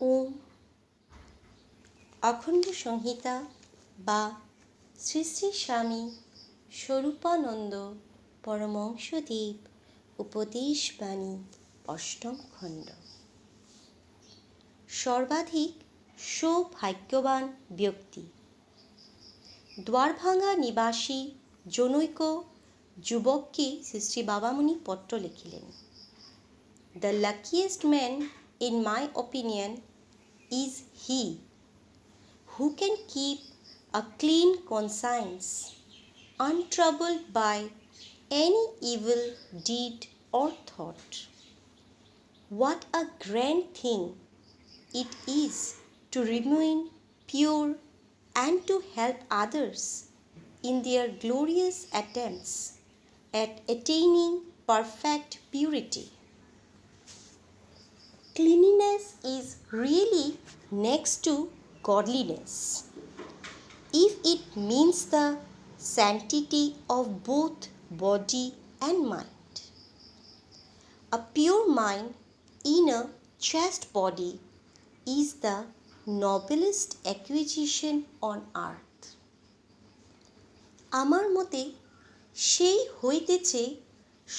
ওম অখণ্ড সংহিতা বা শ্রী শ্রী স্বামী স্বরূপানন্দ পরমংসদেব উপদেশবাণী অষ্টম খণ্ড। সর্বাধিক সৌভাগ্যবান ব্যক্তি। দ্বারভাঙ্গা নিবাসী জনৈক যুবককে শ্রী শ্রী বাবামণি পত্র লিখিলেন। The luckiest man in my opinion, is he who can keep a clean conscience, untroubled by any evil deed or thought. What a grand thing it is to remain pure and to help others in their glorious attempts at attaining perfect purity. Cleanliness is really next to godliness. If it means the sanctity of both body and mind. A pure mind in a chaste body is the noblest acquisition on earth. আমার মতে সেই হইতেছে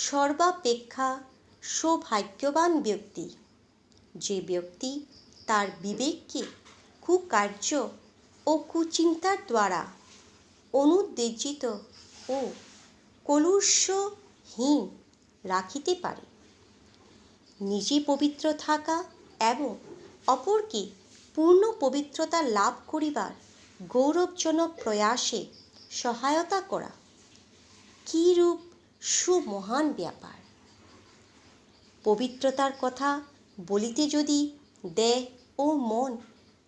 সর্বাপেক্ষা সৌভাগ্যবান ব্যক্তি যে ব্যক্তি তার বিবেককে কুকার্য ও কুচিন্তার দ্বারা অনুদ্বেজিত ও কলুষ্যহীন রাখিতে পারে। নিজে পবিত্র থাকা এবং অপরকে পূর্ণ পবিত্রতা লাভ করিবার গৌরবজনক প্রয়াসে সহায়তা করা কীরূপ সুমহান ব্যাপার। পবিত্রতার কথা বলিতে যদি দেহ ও মন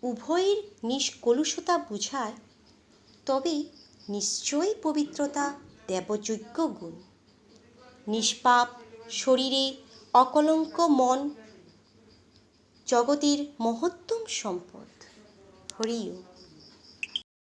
উভয়ের নিষ্কলুষতা বুঝায়, তবে নিশ্চয়ই পবিত্রতা দেবযোগ্য গুণ। নিষ্পাপ শরীরে অকলঙ্ক মন জগতের মহত্তম সম্পদ। হরিও